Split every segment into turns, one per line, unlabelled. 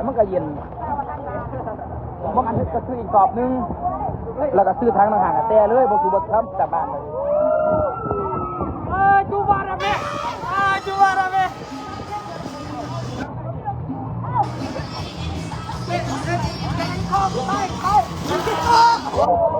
แต่มันก็เย็นมันก็ซื้ออีกกรอบนึง แล้วก็ซื้อทางต่างหากแต่เลยบ่คือบ่ทำจากบ้านเลย
ยา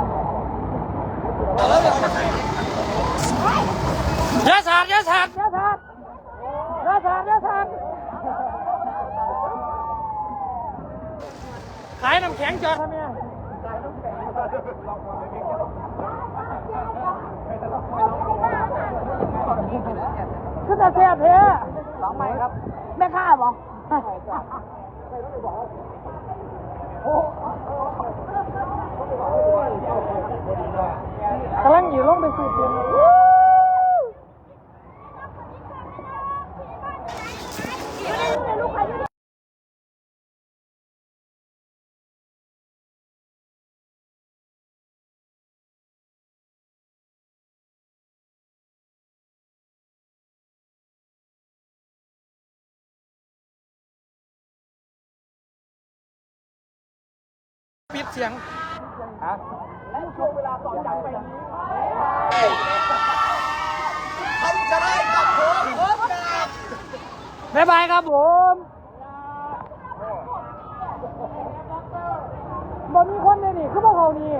ขายน้ำแข็งจอดทำไมขึ้นแต่เสียเพ
สองไม้ครับ
แม่ข้าบอกกำลังอยู่ลงไปสูบอยู่ ปิดเสียง
ฮะช่วงเวลาต่อจากไปนี้
บ๊ายบายครับผมบ่มีคนเลยนี่คือพวกเขานี่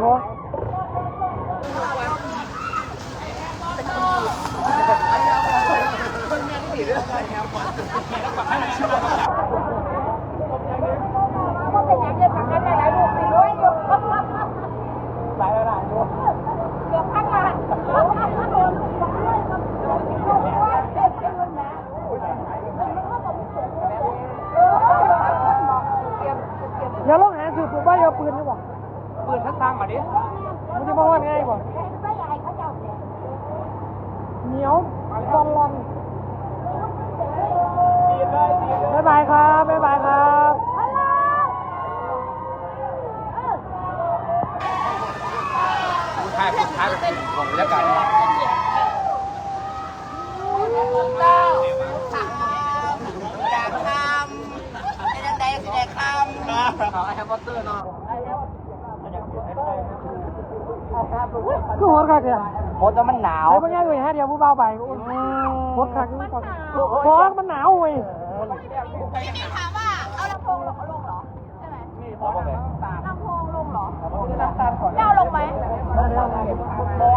โอ้ อย่าลงหาสืบปืนว่าอย่าปืนดีกว่า
ปืนทั้งทางมาดิ
มันจะมาว่าง่ายกว่าเหนียวบอลลอนบ๊ายบายครับบ๊ายบายครับ
ท้ายท้ายเป็นของบรรยากาศ
อยากทำเป็นอันใดสิได้ทำ
เขาไอ้แฮมเบอร์เกอร์เนาะ
คือโหดคักเนี่ย
โคตรมันหนาว
เอาไปง่ายเลยฮะเดี๋ยวผู้เบาไปโคตรคักนี่ก่อนโคตรมันหนาวเว้ย
ถามว่าเอาลำโพงลงลงเหรอใช่ไหม
พอไหม
ลำโพงลงเหรอจะเอาลงไหม
บอ